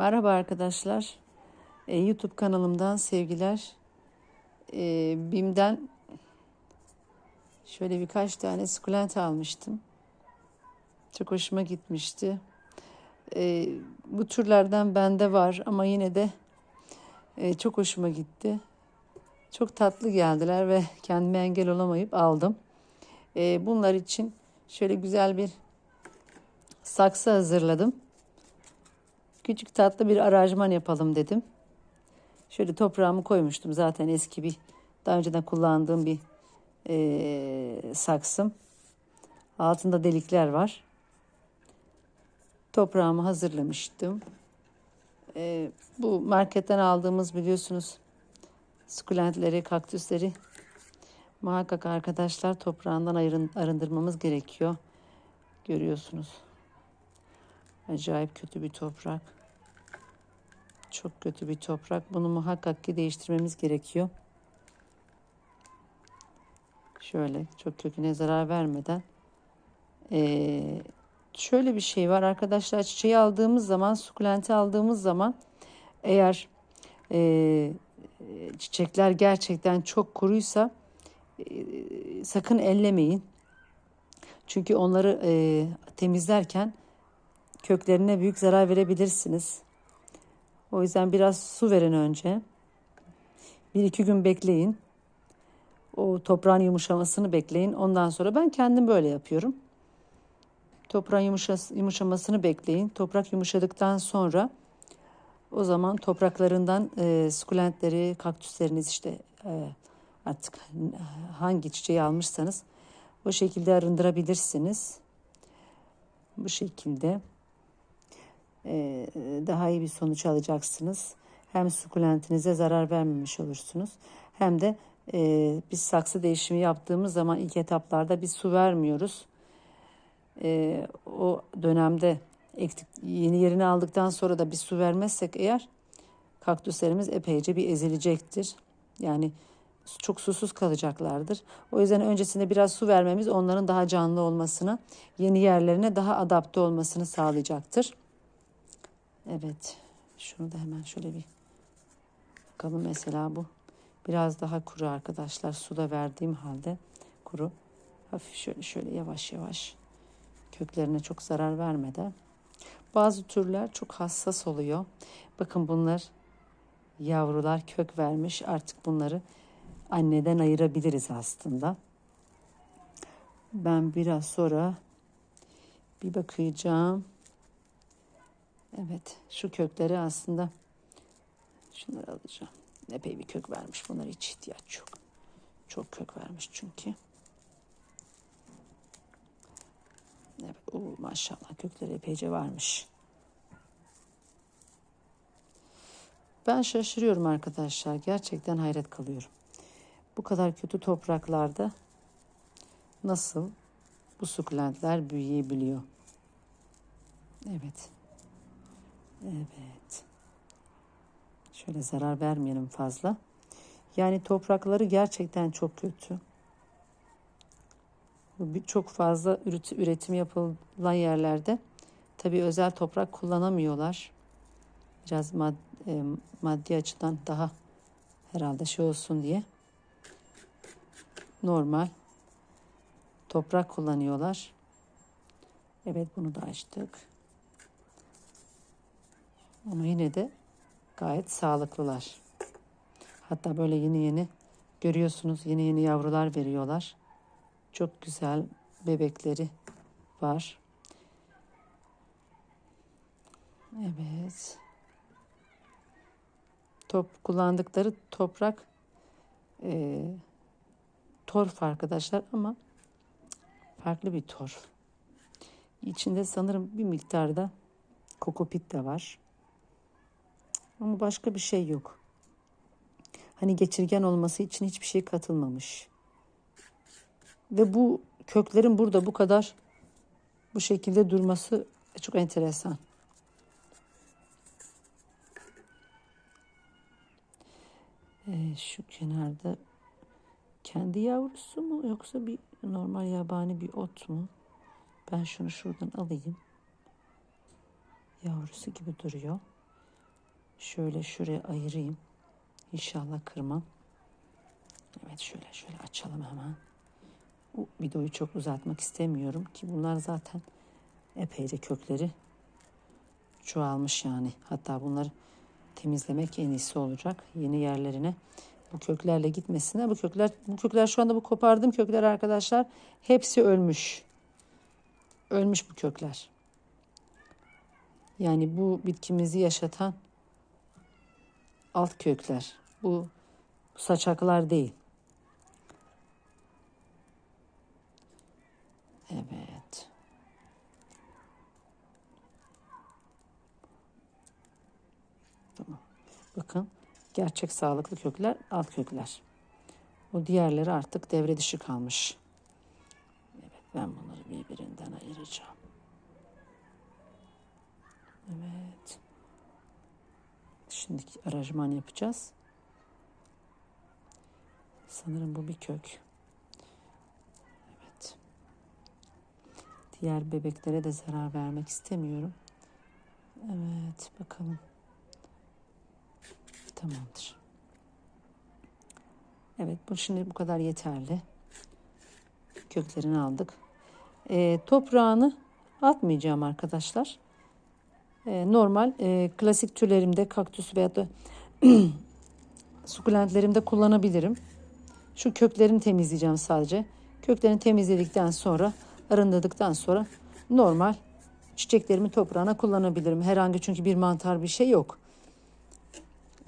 Merhaba arkadaşlar. Ee, YouTube kanalımdan sevgiler. Ee, BİM'den şöyle birkaç tane sukulent almıştım. Çok hoşuma gitmişti. Ee, bu türlerden bende var ama yine de e, çok hoşuma gitti. Çok tatlı geldiler ve kendime engel olamayıp aldım. Ee, bunlar için şöyle güzel bir saksı hazırladım. Küçük tatlı bir aranjman yapalım dedim. Şöyle toprağımı koymuştum zaten eski bir daha önceden kullandığım bir e, saksım. Altında delikler var. Toprağımı hazırlamıştım. E, bu marketten aldığımız biliyorsunuz sukulentleri, kaktüsleri muhakkak arkadaşlar toprağından ayırın, arındırmamız gerekiyor. Görüyorsunuz. Acayip kötü bir toprak. Çok kötü bir toprak. Bunu muhakkak ki değiştirmemiz gerekiyor. Şöyle çok köküne zarar vermeden. Ee, şöyle bir şey var arkadaşlar. Çiçeği aldığımız zaman, sukulenti aldığımız zaman eğer e, çiçekler gerçekten çok kuruysa e, sakın ellemeyin. Çünkü onları e, temizlerken köklerine büyük zarar verebilirsiniz. O yüzden biraz su verin önce. Bir iki gün bekleyin. O toprağın yumuşamasını bekleyin. Ondan sonra ben kendim böyle yapıyorum. Toprağın yumuşas, yumuşamasını bekleyin. Toprak yumuşadıktan sonra o zaman topraklarından e, sukulentleri, kaktüsleriniz işte e, artık hangi çiçeği almışsanız o şekilde arındırabilirsiniz. Bu şekilde daha iyi bir sonuç alacaksınız. Hem sukulentinize zarar vermemiş olursunuz. Hem de e, biz saksı değişimi yaptığımız zaman ilk etaplarda bir su vermiyoruz. E, o dönemde yeni yerini aldıktan sonra da bir su vermezsek eğer kaktüslerimiz epeyce bir ezilecektir. Yani çok susuz kalacaklardır. O yüzden öncesinde biraz su vermemiz onların daha canlı olmasını, yeni yerlerine daha adapte olmasını sağlayacaktır. Evet. Şunu da hemen şöyle bir bakalım mesela bu. Biraz daha kuru arkadaşlar. Suda verdiğim halde kuru. Hafif şöyle şöyle yavaş yavaş köklerine çok zarar vermeden. Bazı türler çok hassas oluyor. Bakın bunlar yavrular kök vermiş. Artık bunları anneden ayırabiliriz aslında. Ben biraz sonra bir bakacağım. Evet şu kökleri aslında şunları alacağım. Epey bir kök vermiş. Bunlara hiç ihtiyaç yok. Çok kök vermiş çünkü. Evet, o maşallah kökleri epeyce varmış. Ben şaşırıyorum arkadaşlar. Gerçekten hayret kalıyorum. Bu kadar kötü topraklarda nasıl bu sukulentler büyüyebiliyor? Evet. Evet. Şöyle zarar vermeyelim fazla. Yani toprakları gerçekten çok kötü. Çok fazla üretim yapılan yerlerde tabii özel toprak kullanamıyorlar. Biraz mad, e, maddi açıdan daha herhalde şey olsun diye normal toprak kullanıyorlar. Evet bunu da açtık. Ama yine de gayet sağlıklılar. Hatta böyle yeni yeni görüyorsunuz yeni yeni yavrular veriyorlar. Çok güzel bebekleri var. Evet. Top kullandıkları toprak e, torf arkadaşlar ama farklı bir torf. İçinde sanırım bir miktarda kokopit de var. Ama başka bir şey yok. Hani geçirgen olması için hiçbir şey katılmamış. Ve bu köklerin burada bu kadar bu şekilde durması çok enteresan. Ee, şu kenarda kendi yavrusu mu yoksa bir normal yabani bir ot mu? Ben şunu şuradan alayım. Yavrusu gibi duruyor. Şöyle şuraya ayırayım. İnşallah kırmam. Evet şöyle şöyle açalım hemen. Bu videoyu çok uzatmak istemiyorum ki bunlar zaten epeyce kökleri çoğalmış yani. Hatta bunları temizlemek en iyisi olacak. Yeni yerlerine bu köklerle gitmesine. Bu kökler bu kökler şu anda bu kopardığım kökler arkadaşlar hepsi ölmüş. Ölmüş bu kökler. Yani bu bitkimizi yaşatan alt kökler. Bu saçaklar değil. Evet. Tamam. Bakın gerçek sağlıklı kökler alt kökler. O diğerleri artık devre dışı kalmış. Evet ben bunları birbirinden ayıracağım. Evet. Şimdi aranjman yapacağız. Sanırım bu bir kök. Evet. Diğer bebeklere de zarar vermek istemiyorum. Evet bakalım. Tamamdır. Evet bu şimdi bu kadar yeterli. Köklerini aldık. Ee, toprağını atmayacağım arkadaşlar. Ee, normal e, klasik türlerimde kaktüs veya da sukulentlerimde kullanabilirim. Şu köklerini temizleyeceğim sadece. Köklerini temizledikten sonra arındırdıktan sonra normal çiçeklerimi toprağına kullanabilirim. Herhangi çünkü bir mantar bir şey yok.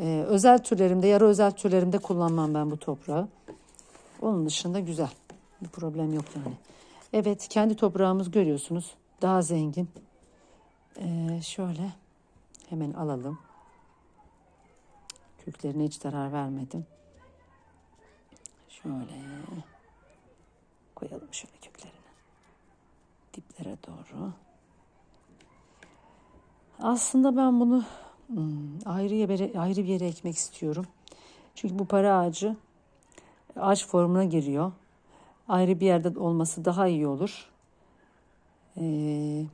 Ee, özel türlerimde, yarı özel türlerimde kullanmam ben bu toprağı. Onun dışında güzel. Bir problem yok yani. Evet, kendi toprağımız görüyorsunuz. Daha zengin. Ee, şöyle hemen alalım. Köklerine hiç zarar vermedim. Şöyle koyalım şöyle köklerini. Diplere doğru. Aslında ben bunu hmm, ayrı yere, ayrı bir yere ekmek istiyorum. Çünkü bu para ağacı ağaç formuna giriyor. Ayrı bir yerde olması daha iyi olur. Ee,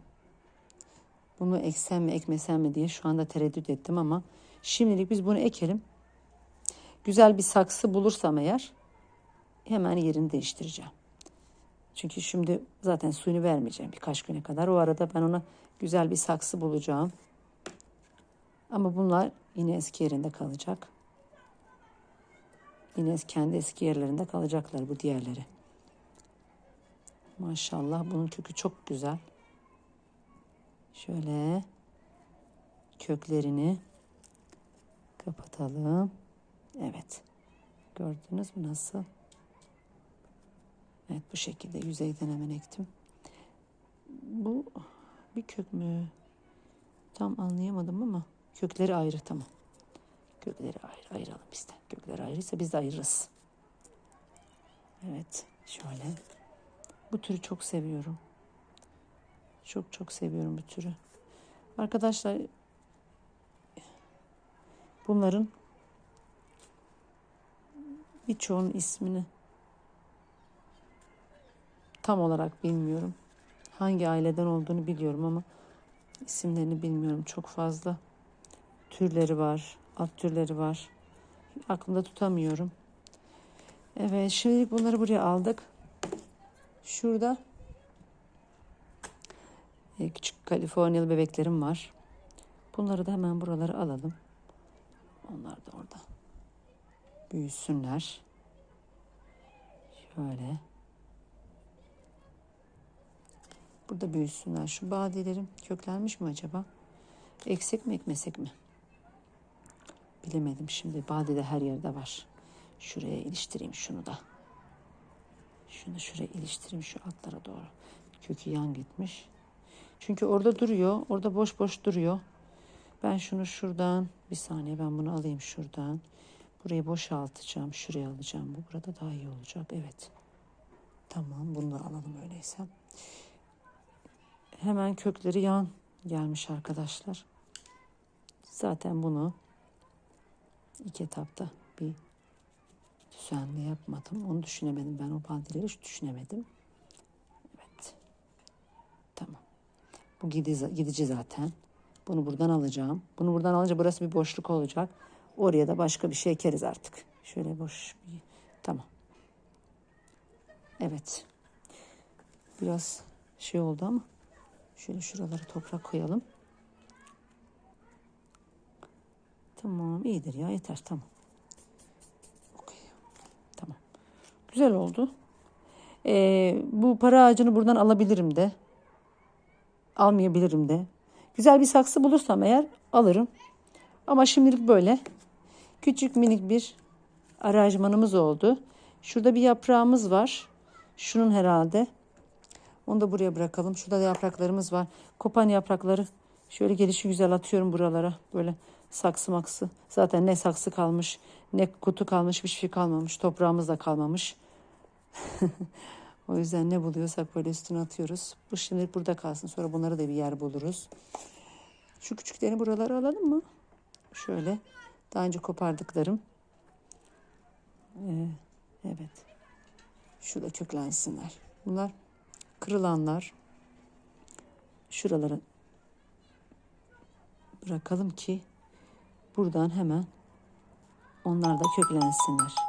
bunu eksem mi ekmesem mi diye şu anda tereddüt ettim ama şimdilik biz bunu ekelim. Güzel bir saksı bulursam eğer hemen yerini değiştireceğim. Çünkü şimdi zaten suyunu vermeyeceğim birkaç güne kadar. O arada ben ona güzel bir saksı bulacağım. Ama bunlar yine eski yerinde kalacak. Yine kendi eski yerlerinde kalacaklar bu diğerleri. Maşallah bunun kökü çok güzel. Şöyle köklerini kapatalım. Evet. Gördünüz mü nasıl? Evet bu şekilde yüzeyden hemen ektim. Bu bir kök mü? Tam anlayamadım ama kökleri ayrı tamam. Kökleri ayrı ayıralım biz de. Kökleri ayrıysa biz de ayırırız. Evet şöyle. Bu türü çok seviyorum. Çok çok seviyorum bu türü. Arkadaşlar bunların birçoğunun ismini tam olarak bilmiyorum. Hangi aileden olduğunu biliyorum ama isimlerini bilmiyorum. Çok fazla türleri var, alt türleri var. Aklımda tutamıyorum. Evet, şimdi bunları buraya aldık. Şurada e, küçük Kaliforniyalı bebeklerim var. Bunları da hemen buralara alalım. Onlar da orada büyüsünler. Şöyle. Burada büyüsünler. Şu badelerim köklenmiş mi acaba? Eksik mi ekmesek mi? Bilemedim şimdi. Bade de her yerde var. Şuraya iliştireyim şunu da. Şunu şuraya iliştireyim şu altlara doğru. Kökü yan gitmiş. Çünkü orada duruyor. Orada boş boş duruyor. Ben şunu şuradan bir saniye ben bunu alayım şuradan. Burayı boşaltacağım. Şuraya alacağım. Bu burada daha iyi olacak. Evet. Tamam bunu da alalım öyleyse. Hemen kökleri yan gelmiş arkadaşlar. Zaten bunu ilk etapta bir düzenli yapmadım. Onu düşünemedim. Ben o bandileri hiç düşünemedim. Evet. Tamam. Bu gidici zaten. Bunu buradan alacağım. Bunu buradan alınca burası bir boşluk olacak. Oraya da başka bir şey ekeriz artık. Şöyle boş bir... Tamam. Evet. Biraz şey oldu ama şöyle şuralara toprak koyalım. Tamam iyidir ya yeter tamam. Okey. Tamam. Güzel oldu. Ee, bu para ağacını buradan alabilirim de. Almayabilirim de. Güzel bir saksı bulursam eğer alırım. Ama şimdilik böyle. Küçük minik bir aranjmanımız oldu. Şurada bir yaprağımız var. Şunun herhalde. Onu da buraya bırakalım. Şurada da yapraklarımız var. Kopan yaprakları şöyle gelişi güzel atıyorum buralara. Böyle saksı maksı. Zaten ne saksı kalmış, ne kutu kalmış, hiçbir şey kalmamış. Toprağımız da kalmamış. o yüzden ne buluyorsak böyle üstüne atıyoruz. Bu şimdilik burada kalsın. Sonra bunları da bir yer buluruz. Şu küçüklerini buralara alalım mı? Şöyle. Daha önce kopardıklarım. Ee, evet. Şurada köklensinler. Bunlar kırılanlar. Şuralara bırakalım ki buradan hemen onlar da köklensinler.